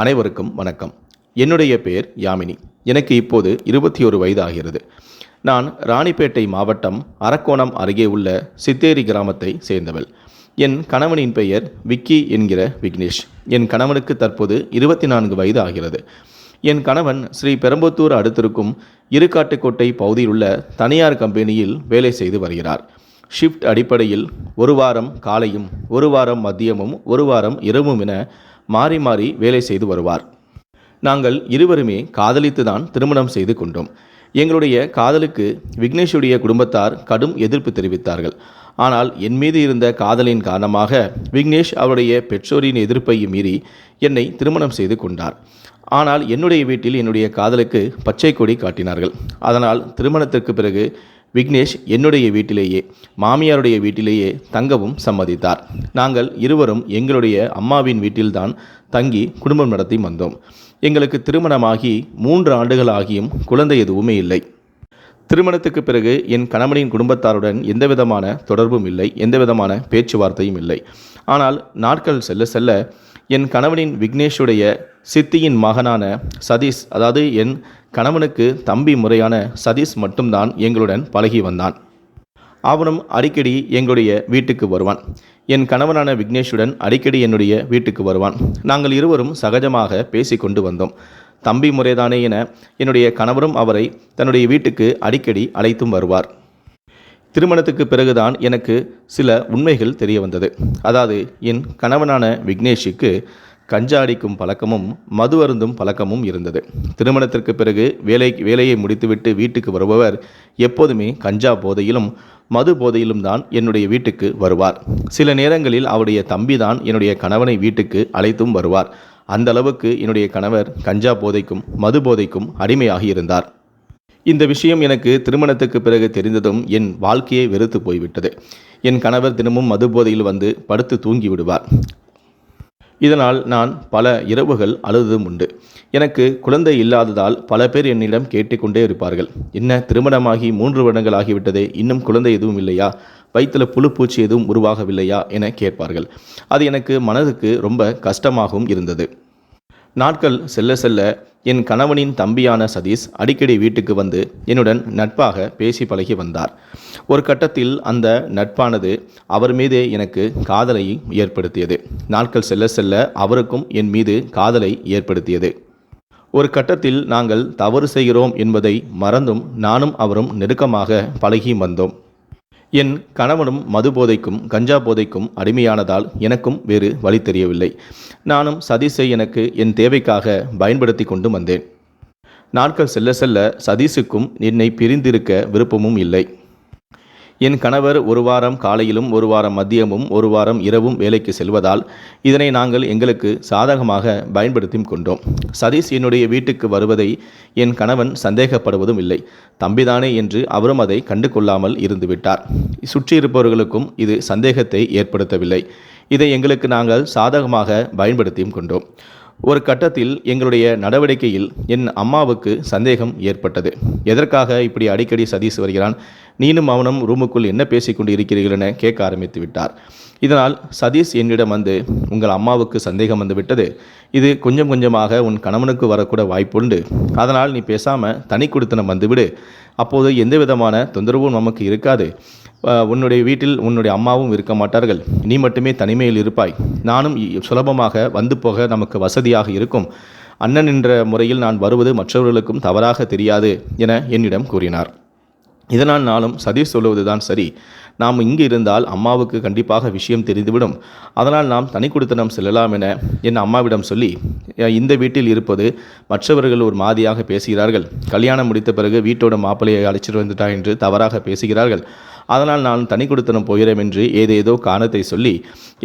அனைவருக்கும் வணக்கம். என்னுடைய பெயர் யாமினி. எனக்கு இப்போது இருபத்தி ஒரு வயது ஆகிறது நான் ராணிப்பேட்டை மாவட்டம் அரக்கோணம் அருகே உள்ள சித்தேரி கிராமத்தை சேர்ந்தவள். என் கணவனின் பெயர் விக்கி என்கிற விக்னேஷ். என் கணவனுக்கு தற்போது இருபத்தி நான்கு வயது ஆகிறது என் கணவன் ஸ்ரீ பெரம்பத்தூர் அடுத்திருக்கும் இருக்காட்டுக்கோட்டை பகுதியில் உள்ள தனியார் கம்பெனியில் வேலை செய்து வருகிறார். ஷிஃப்ட் அடிப்படையில் ஒரு வாரம் காலையும் ஒரு வாரம் மதியமும் ஒரு வாரம் இரவும் என மாறி மாறி வேலை செய்து வருவார். நாங்கள் இருவருமே காதலித்து தான் திருமணம் செய்து கொண்டோம். எங்களுடைய காதலுக்கு விக்னேஷுடைய குடும்பத்தார் கடும் எதிர்ப்பு தெரிவித்தார்கள். ஆனால் என் மீது இருந்த காதலின் காரணமாக விக்னேஷ் அவருடைய பெற்றோரின் எதிர்ப்பையும் மீறி என்னை திருமணம் செய்து கொண்டார். ஆனால் என்னுடைய வீட்டில் என்னுடைய காதலுக்கு பச்சை கொடி காட்டினார்கள். அதனால் திருமணத்திற்கு பிறகு விக்னேஷ் என்னுடைய வீட்டிலேயே மாமியாருடைய வீட்டிலேயே தங்கவும் சம்மதித்தார். நாங்கள் இருவரும் எங்களுடைய அம்மாவின் வீட்டில்தான் தங்கி குடும்பம் நடத்தி வந்தோம். எங்களுக்கு திருமணமாகி மூன்று ஆண்டுகள் ஆகியும் குழந்தை எதுவுமே இல்லை. திருமணத்துக்கு பிறகு என் கணவனின் குடும்பத்தாருடன் எந்தவிதமான தொடர்பும் இல்லை எந்தவிதமான பேச்சுவார்த்தையும் இல்லை. ஆனால் நாட்கள் செல்ல செல்ல என் கணவனின் விக்னேஷுடைய சித்தியின் மகனான சதீஷ் அதாவது என் கணவனுக்கு தம்பி முறையான சதீஷ் மட்டும்தான் எங்களுடன் பழகி வந்தான். அவனும் அடிக்கடி எங்களுடைய வீட்டுக்கு வருவான். என் கணவனான விக்னேஷுடன் அடிக்கடி என்னுடைய வீட்டுக்கு வருவான். நாங்கள் இருவரும் சகஜமாக பேசிக்கொண்டு வந்தோம். தம்பி முறைதானே என என்னுடைய கணவரும் அவரை தன்னுடைய வீட்டுக்கு அடிக்கடி அழைத்தும் வருவார். திருமணத்துக்கு பிறகுதான் எனக்கு சில உண்மைகள் தெரிய வந்தது அதாவது என் கணவனான விக்னேஷுக்கு கஞ்சா அடிக்கும் பழக்கமும் மது அருந்தும் பழக்கமும் இருந்தது. திருமணத்திற்கு பிறகு வேலை வேலையை முடித்துவிட்டு வீட்டுக்கு வருபவர் எப்போதுமே கஞ்சா போதையிலும் மது போதையிலும் தான் என்னுடைய வீட்டுக்கு வருவார். சில நேரங்களில் அவருடைய தம்பி தான் என்னுடைய கணவனை வீட்டுக்கு அழைத்தும் வருவார். அந்த அளவுக்கு என்னுடைய கணவர் கஞ்சா போதைக்கும் மது போதைக்கும் அடிமையாகி இருந்தார். இந்த விஷயம் எனக்கு திருமணத்துக்கு பிறகு தெரிந்ததும் என் வாழ்க்கையை வெறுத்து போய்விட்டது. என் கணவர் தினமும் மது போதையில் வந்து படுத்து தூங்கி விடுவார் இதனால் நான் பல இரவுகள் அழுததும் உண்டு. எனக்கு குழந்தை இல்லாததால் பல பேர் என்னிடம் கேட்டுக்கொண்டே இருப்பார்கள். என்ன திருமணமாகி மூன்று வருடங்கள் ஆகிவிட்டதே இன்னும் குழந்தை எதுவும் இல்லையா? வயிற்றில் புழுப்பூச்சி எதுவும் உருவாகவில்லையா? என கேட்பார்கள். அது எனக்கு மனதுக்கு ரொம்ப கஷ்டமாகவும் இருந்தது. நாட்கள் செல்ல செல்ல என் கணவனின் தம்பியான சதீஷ் அடிக்கடி வீட்டுக்கு வந்து என்னுடன் நட்பாக பேசி பழகி வந்தார். ஒரு கட்டத்தில் அந்த நட்பானது அவர் மீதே எனக்கு காதலை ஏற்படுத்தியது. நாட்கள் செல்ல செல்ல அவருக்கும் என் மீது காதலை ஏற்படுத்தியது. ஒரு கட்டத்தில் நாங்கள் தவறு செய்கிறோம் என்பதை மறந்தும் நானும் அவரும் நெருக்கமாக பழகி வந்தோம். என் கணவனும் மது போதைக்கும் கஞ்சா போதைக்கும் அடிமையானதால் எனக்கும் வேறு வழி தெரியவில்லை. நானும் சதீஷை எனக்கு என் தேவைக்காக பயன்படுத்தி கொண்டு வந்தேன். நாட்கள் செல்ல செல்ல சதீஷுக்கும் என்னை பிரிந்திருக்க விருப்பமும் இல்லை. என் கணவர் ஒரு வாரம் காலையிலும் ஒரு வாரம் மதியமும் ஒரு வாரம் இரவும் வேலைக்கு செல்வதால் இதனை நாங்கள் எங்களுக்கு சாதகமாக பயன்படுத்தி கொண்டோம். சதீஷ் என்னுடைய வீட்டுக்கு வருவதை என் கணவன் சந்தேகப்படுவதும் இல்லை. தம்பிதானே என்று அவரும் அதை கண்டு கொள்ளாமல் இருந்துவிட்டார். சுற்றியிருப்பவர்களுக்கும் இது சந்தேகத்தை ஏற்படுத்தவில்லை. இதை எங்களுக்கு நாங்கள் சாதகமாக பயன்படுத்தியும் கொண்டோம். ஒரு கட்டத்தில் எங்களுடைய நடவடிக்கையில் என் அம்மாவுக்கு சந்தேகம் ஏற்பட்டது. எதற்காக இப்படி அடிக்கடி சதீஷ் வருகிறான்? நீனும் அவனும் ரூமுக்குள் என்ன பேசிக்கொண்டு இருக்கிறீர்கள் என கேட்க ஆரம்பித்து விட்டார். இதனால் சதீஷ் என்னிடம் வந்து உங்கள் அம்மாவுக்கு சந்தேகம் வந்துவிட்டது இது கொஞ்சம் கொஞ்சமாக உன் கணவனுக்கு வரக்கூட வாய்ப்புண்டு. அதனால் நீ பேசாமல் தனி கொடுத்தனம் வந்துவிடு. அப்போது எந்த விதமான தொந்தரவும் நமக்கு இருக்காது. உன்னுடைய வீட்டில் உன்னுடைய அம்மாவும் இருக்க மாட்டார்கள். நீ மட்டுமே தனிமையில் இருப்பாய். நானும் சுலபமாக வந்து போக நமக்கு வசதியாக இருக்கும். அண்ணன் என்ற முறையில் நான் வருவது மற்றவர்களுக்கும் தவறாக தெரியாது என என்னிடம் கூறினார். இதனால் நாளும் சதீஷ் சொல்லுவதுதான் சரி. நாம் இங்கு இருந்தால் அம்மாவுக்கு கண்டிப்பாக விஷயம் தெரிந்துவிடும். அதனால் நாம் தனி குடித்தனம் செல்லலாம் என என் அம்மாவிடம் சொல்லி இந்த வீட்டில் இருப்பது மற்றவர்கள் ஒரு மாதிரியாக பேசுகிறார்கள். கல்யாணம் முடித்த பிறகு வீட்டோட மாப்பிள்ளையை அழைச்சிட்டு வந்துட்டா என்று தவறாக பேசுகிறார்கள். அதனால் நான் தனி குடித்தனம் போகிறேன் என்று ஏதேதோ காரணத்தை சொல்லி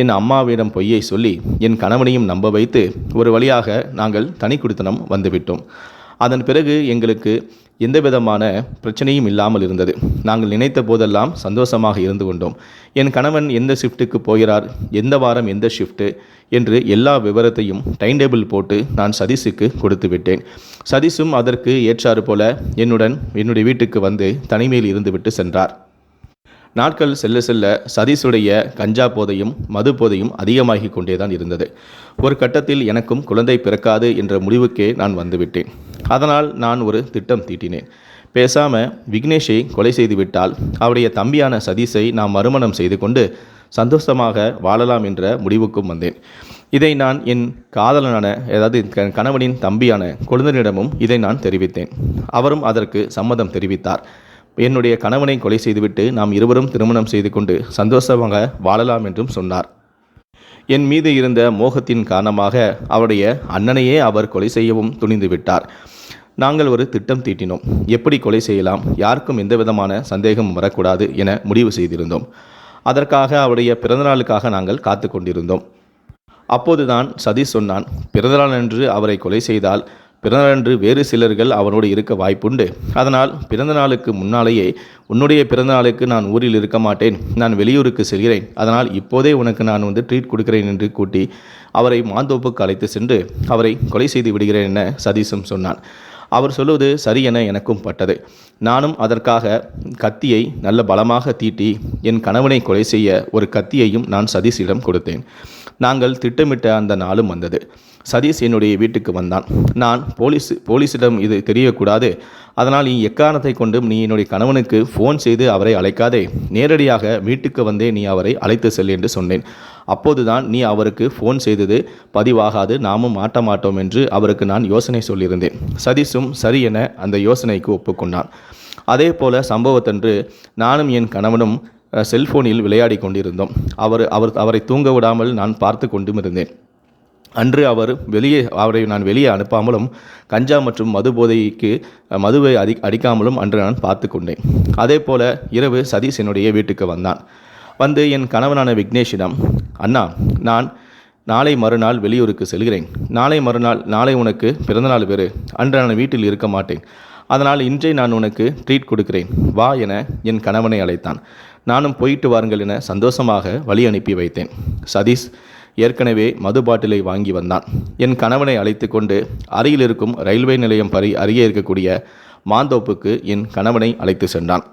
என் அம்மாவிடம் பொய்யை சொல்லி என் கணவனையும் நம்ப வைத்து ஒரு வழியாக நாங்கள் தனி குடித்தனம் வந்துவிட்டோம். அதன் பிறகு எங்களுக்கு எந்த விதமான பிரச்சனையும் இல்லாமல் இருந்தது. நாங்கள் நினைத்த போதெல்லாம் சந்தோஷமாக இருந்து கொண்டோம். என் கணவன் எந்த ஷிஃப்ட்டுக்கு போகிறார்? எந்த வாரம் எந்த ஷிஃப்ட்டு என்று எல்லா விவரத்தையும் டைம் டேபிள் போட்டு நான் சதீஷுக்கு கொடுத்து விட்டேன். சதீஷும் அதற்கு ஏற்றாறு போல என்னுடன் என்னுடைய வீட்டுக்கு வந்து தனிமையில் இருந்துவிட்டு சென்றார். நாட்கள் செல்ல செல்ல சதீஷுடைய கஞ்சா போதையும் மது போதையும் அதிகமாகிக் கொண்டேதான் இருந்தது. ஒரு கட்டத்தில் எனக்கும் குழந்தை பிறக்காது என்ற முடிவுக்கே நான் வந்துவிட்டேன். அதனால் நான் ஒரு திட்டம் தீட்டினேன். பேசாமல் விக்னேஷை கொலை செய்துவிட்டால் அவருடைய தம்பியான சதீஷை நாம் மறுமணம் செய்து கொண்டு சந்தோஷமாக வாழலாம் என்ற முடிவுக்கும் வந்தேன். இதை நான் என் காதலனான அதாவது க- கணவனின் தம்பியான கொழுந்தனிடமும் இதை நான் தெரிவித்தேன். அவரும் அதற்கு சம்மதம் தெரிவித்தார். என்னுடைய கணவனை கொலை செய்துவிட்டு நாம் இருவரும் திருமணம் செய்து கொண்டு சந்தோஷமாக வாழலாம் என்றும் சொன்னார். என் மீது இருந்த மோகத்தின் காரணமாக அவருடைய அண்ணனையே அவர் கொலை செய்யவும் துணிந்து விட்டார். நாங்கள் ஒரு திட்டம் தீட்டினோம். எப்படி கொலை செய்யலாம்? யாருக்கும் எந்த விதமான சந்தேகம் வரக்கூடாது என முடிவு செய்திருந்தோம். அதற்காக அவருடைய பிறந்தநாளுக்காக நாங்கள் காத்து கொண்டிருந்தோம். அப்போதுதான் சதீஷ் சொன்னான் பிறந்தநாள் அன்று அவரை கொலை செய்தால் பிறந்தநாளன்று வேறு சிலர்கள் அவனோடு இருக்க வாய்ப்புண்டு. அதனால் பிறந்த நாளுக்கு முன்னாலேயே உன்னுடைய பிறந்த நாளுக்கு நான் ஊரில் இருக்க மாட்டேன். நான் வெளியூருக்கு செல்கிறேன். அதனால் இப்போதே உனக்கு நான் வந்து ட்ரீட் கொடுக்கிறேன் என்று கூட்டி அவரை மாந்தோப்புக்கு அழைத்து சென்று அவரை கொலை செய்து விடுகிறேன் என சதீஷும் சொன்னான். அவர் சொல்வது சரி என எனக்கும் பட்டது. நானும் அதற்காக கத்தியை நல்ல பலமாக தீட்டி என் கணவனை கொலை செய்ய ஒரு கத்தியையும் நான் சதீஷிடம் கொடுத்தேன். நாங்கள் திட்டமிட்ட அந்த நாளும் வந்தது. சதீஷ் என்னுடைய வீட்டுக்கு வந்தான். நான் போலீஸ் போலீஸிடம் இது தெரியக்கூடாது. அதனால் நீ எக்காரணத்தை கொண்டும் நீ என்னுடைய கணவனுக்கு ஃபோன் செய்து அவரை அழைக்காதே. நேரடியாக வீட்டுக்கு வந்தே நீ அவரை அழைத்து செல் என்று சொன்னேன். அப்போதுதான் நீ அவருக்கு ஃபோன் செய்தது பதிவாகாது. நாமும் மாட்ட மாட்டோம் என்று அவருக்கு நான் யோசனை சொல்லியிருந்தேன். சதீஷும் சரி என அந்த யோசனைக்கு ஒப்புக்கொண்டான். அதே போல சம்பவத்தன்று நானும் என் கணவனும் செல்ஃபோனில் செல்போனில் விளையாடி கொண்டிருந்தோம். அவர் அவர் அவரை தூங்க விடாமல் நான் பார்த்து கொண்டும் இருந்தேன் அன்று அவர் வெளியே அவரை நான் வெளியே அனுப்பாமலும் கஞ்சா மற்றும் மது போதைக்கு மதுவை அடி அடிக்காமலும் அன்று நான் பார்த்து கொண்டேன். அதே போல இரவு சதீஷ் என்னுடைய வீட்டுக்கு வந்தான். வந்து என் கணவனான விக்னேஷிடம் அண்ணா நான் நாளை மறுநாள் வெளியூருக்கு செல்கிறேன். நாளை மறுநாள் நாளை உனக்கு பிறந்தநாள் வேறு. அன்று நான் வீட்டில் இருக்க மாட்டேன். அதனால் இன்றே நான் உனக்கு ட்ரீட் கொடுக்கிறேன். வா என என் கணவனை அழைத்தான். நானும் போயிட்டு வாருங்கள் என சந்தோஷமாக வழி அனுப்பி வைத்தேன். சதீஷ் ஏற்கனவே மது பாட்டிலை வாங்கி வந்தான். என் கணவனை அழைத்து கொண்டு அருகில் இருக்கும் ரயில்வே நிலையம் பரி அருகே இருக்கக்கூடிய மாந்தோப்புக்கு என் கணவனை அழைத்து சென்றான்.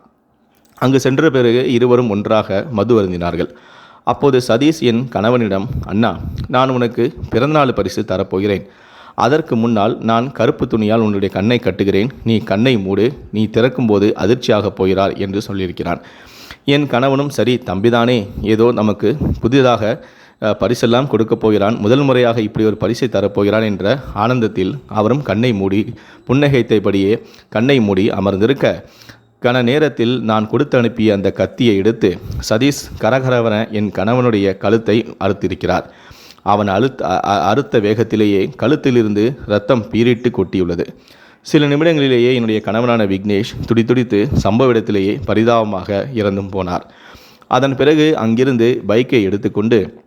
அங்கு சென்ற பிறகு இருவரும் ஒன்றாக மது அருந்தினார்கள். அப்போது சதீஷ் என் கணவனிடம் அண்ணா நான் உனக்கு பிறந்தநாள் பரிசு தரப்போகிறேன். அதற்கு முன்னால் நான் கருப்பு துணியால் உன்னுடைய கண்ணை கட்டுகிறேன். நீ கண்ணை மூடு. நீ திறக்கும்போது அதிர்ச்சியாகப் போகிறார் என்று சொல்லியிருக்கிறான். என் கணவனும் சரி தம்பிதானே. ஏதோ நமக்கு புதிதாக பரிசெல்லாம் கொடுக்கப் போகிறான். முதல் முறையாக இப்படி ஒரு பரிசை தரப்போகிறான் என்ற ஆனந்தத்தில் அவரும் கண்ணை மூடி புன்னகைத்தபடியே கண்ணை மூடி அமர்ந்திருக்க கன நேரத்தில் நான் கொடுத்து அனுப்பிய அந்த கத்தியை எடுத்து சதீஷ் கரகரவன என் கணவனுடைய கழுத்தை அறுத்திருக்கிறார். அவன் அழுத்த அ- அறுத்த வேகத்திலேயே கழுத்திலிருந்து ரத்தம் பீரிட்டு கொட்டியுள்ளது. சில நிமிடங்களிலேயே என்னுடைய கணவனான விக்னேஷ் துடித்துடித்து சம்பவ இடத்திலேயே பரிதாபமாக இறந்தும் போனார். அதன் பிறகு அங்கிருந்து பைக்கை எடுத்துக்கொண்டு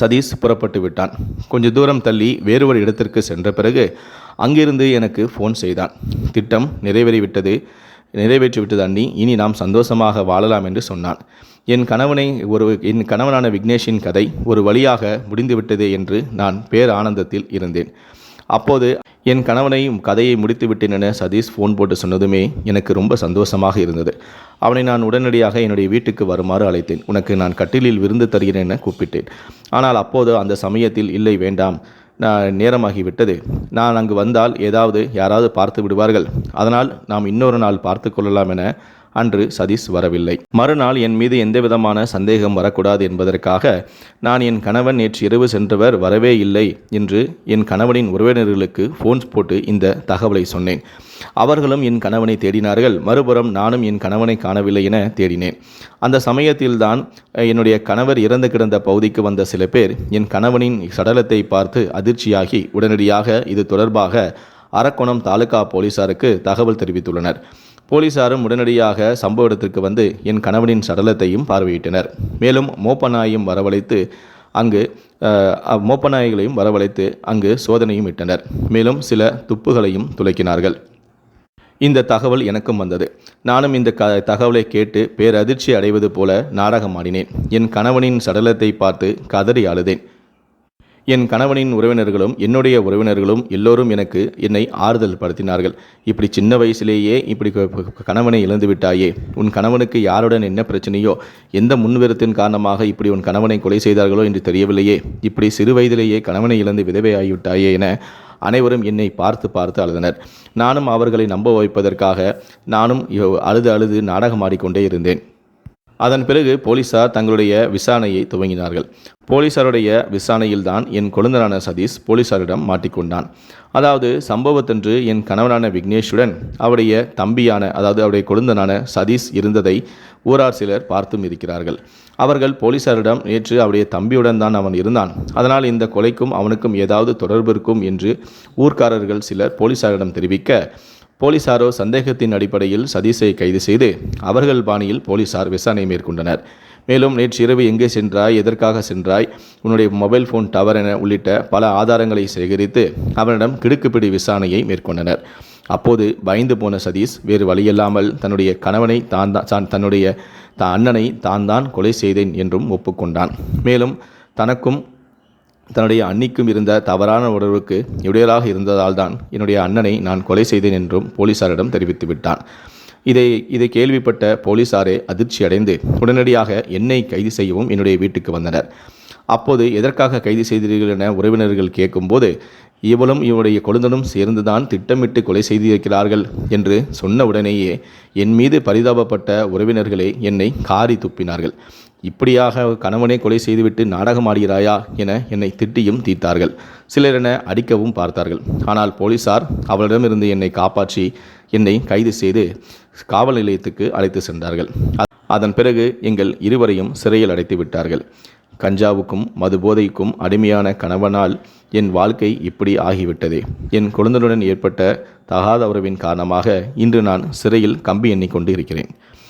சதீஷ் புறப்பட்டு விட்டான். கொஞ்ச தூரம் தள்ளி வேறு ஒரு இடத்திற்கு சென்ற பிறகு அங்கிருந்து எனக்கு ஃபோன் செய்தான். திட்டம் நிறைவேறிவிட்டது. நிறைவேற்றிவிட்டது அண்ணி. இனி நாம் சந்தோஷமாக வாழலாம் என்று சொன்னான். என் கணவனை ஒரு என் கணவனான விக்னேஷின் கதை ஒரு வழியாக முடிந்துவிட்டதே என்று நான் பேர் ஆனந்தத்தில் இருந்தேன். அப்போது என் கணவனையும் கதையை முடித்து விட்டேன் என சதீஷ் ஃபோன் போட்டு சொன்னதுமே எனக்கு ரொம்ப சந்தோஷமாக இருந்தது. அவனை நான் உடனடியாக என்னுடைய வீட்டுக்கு வருமாறு அழைத்தேன். உனக்கு நான் கட்டிலில் விருந்து தருகிறேன் என கூப்பிட்டேன். ஆனால் அப்போது அந்த சமயத்தில் இல்லை வேண்டாம். நான் நேரமாகிவிட்டது நான் அங்கு வந்தால் ஏதாவது யாராவது பார்த்து விடுவார்கள். அதனால் நாம் இன்னொரு நாள் பார்த்து கொள்ளலாம் என அன்று சதீஷ் வரவில்லை. மறுநாள் என் மீது எந்த விதமான சந்தேகம் வரக்கூடாது என்பதற்காக நான் என் கணவன் நேற்று இரவு சென்றவர் வரவே இல்லை என்று என் கணவனின் உறவினர்களுக்கு ஃபோன்ஸ் போட்டு இந்த தகவலை சொன்னேன். அவர்களும் என் கணவனை தேடினார்கள். மறுபுறம் நானும் என் கணவனை காணவில்லை என தேடினேன். அந்த சமயத்தில்தான் என்னுடைய கணவர் இறந்து கிடந்த பகுதிக்கு வந்த சில பேர் என் கணவனின் சடலத்தை பார்த்து அதிர்ச்சியாகி உடனடியாக இது தொடர்பாக அரக்கோணம் தாலுகா போலீசாருக்கு தகவல் தெரிவித்துள்ளனர். போலீசாரும் உடனடியாக சம்பவ இடத்திற்கு வந்து என் கணவனின் சடலத்தையும் பார்வையிட்டனர். மேலும் மோப்பநாயும் வரவழைத்து அங்கு மோப்பநாய்களையும் வரவழைத்து அங்கு சோதனையும் இட்டனர். மேலும் சில துப்புகளையும் துளைக்கினார்கள். இந்த தகவல் எனக்கும் வந்தது. நானும் இந்த க தகவலை கேட்டு பேரதிர்ச்சி அடைவது போல நாடகம் ஆடினேன். என் கணவனின் சடலத்தை பார்த்து கதறி அழுதேன். என் கணவனின் உறவினர்களும் என்னுடைய உறவினர்களும் எல்லோரும் எனக்கு என்னை ஆறுதல் படுத்தினார்கள் இப்படி சின்ன வயசிலேயே இப்படி க- கணவனை இழந்து விட்டாயே. உன் கணவனுக்கு யாருடன் என்ன பிரச்சனையோ எந்த முன்விரத்தின் காரணமாக இப்படி உன் கணவனை கொலை செய்தார்களோ என்று தெரியவில்லையே. இப்படி சிறு வயதிலேயே கணவனை இழந்து விதவையாகிவிட்டாயே என அனைவரும் என்னை பார்த்து பார்த்து அழுதனர். நானும் அவர்களை நம்ப வைப்பதற்காக நானும் அழுது அழுது அழுது நாடகமாடிக்கொண்டே இருந்தேன். அதன் பிறகு போலீசார் தங்களுடைய விசாரணையை துவங்கினார்கள். போலீசாருடைய விசாரணையில்தான் என் கொழுந்தனான சதீஷ் போலீசாரிடம் மாட்டிக்கொண்டான். அதாவது சம்பவத்தன்று என் கணவனான விக்னேஷுடன் அவருடைய தம்பியான அதாவது அவருடைய கொழுந்தனான சதீஷ் இருந்ததை ஊரார் சிலர் பார்த்தும் இருக்கிறார்கள். அவர்கள் போலீசாரிடம் நேற்று அவருடைய தம்பியுடன் தான் அவன் இருந்தான். அதனால் இந்த கொலைக்கும் அவனுக்கும் ஏதாவது தொடர்பு இருக்கும் என்று ஊர்க்காரர்கள் சிலர் போலீசாரிடம் தெரிவிக்க போலீசாரோ சந்தேகத்தின் அடிப்படையில் சதீஷை கைது செய்து அவர்கள் பாணியில் போலீசார் விசாரணை மேற்கொண்டனர். மேலும் நேற்று இரவு எங்கே சென்றாய் எதற்காக சென்றாய் உன்னுடைய மொபைல் ஃபோன் டவர் என உள்ளிட்ட பல ஆதாரங்களை சேகரித்து அவனிடம் கிடுக்குப்பிடி விசாரணையை மேற்கொண்டனர். அப்போது பயந்து போன சதீஷ் வேறு வழியில்லாமல் தன்னுடைய கணவனை தான் தான் தன்னுடைய தான் அண்ணனை தான் தான் கொலை செய்தேன் என்றும் ஒப்புக்கொண்டான். மேலும் தனக்கும் தன்னுடைய அன்னிக்கும் இருந்த தவறான உறவுக்கு இடையலாக இருந்ததால் தான் என்னுடைய அண்ணனை நான் கொலை செய்தேன் என்றும் போலீசாரிடம் தெரிவித்து விட்டான். இதை இதை கேள்விப்பட்ட போலீசாரே அதிர்ச்சி அடைந்து உடனடியாக என்னை கைது செய்யவும் என்னுடைய வீட்டுக்கு வந்தனர். அப்போது எதற்காக கைது செய்தீர்கள் என உறவினர்கள் கேட்கும்போது இவளும் இவருடைய கொழுந்தனும் சேர்ந்துதான் திட்டமிட்டு கொலை செய்திருக்கிறார்கள் என்று சொன்ன உடனேயே என் மீது பரிதாபப்பட்ட உறவினர்களே என்னை காரி துப்பினார்கள். இப்படியாக கணவனை கொலை செய்துவிட்டு நாடகம் ஆடுகிறாயா என என்னை திட்டியும் தீர்த்தார்கள். சிலர் என அடிக்கவும் பார்த்தார்கள். ஆனால் போலீசார் அவளிடமிருந்து என்னை காப்பாற்றி என்னை கைது செய்து காவல் நிலையத்துக்கு அழைத்து சென்றார்கள். அதன் பிறகு எங்கள் இருவரையும் சிறையில் அடைத்து விட்டார்கள். கஞ்சாவுக்கும் மது போதைக்கும் அடிமையான கணவனால் என் வாழ்க்கை இப்படி ஆகிவிட்டதே. என் குழந்தையுடன் ஏற்பட்ட தகாத உறவின் காரணமாக இன்று நான் சிறையில் கம்பி எண்ணிக்கொண்டு இருக்கிறேன்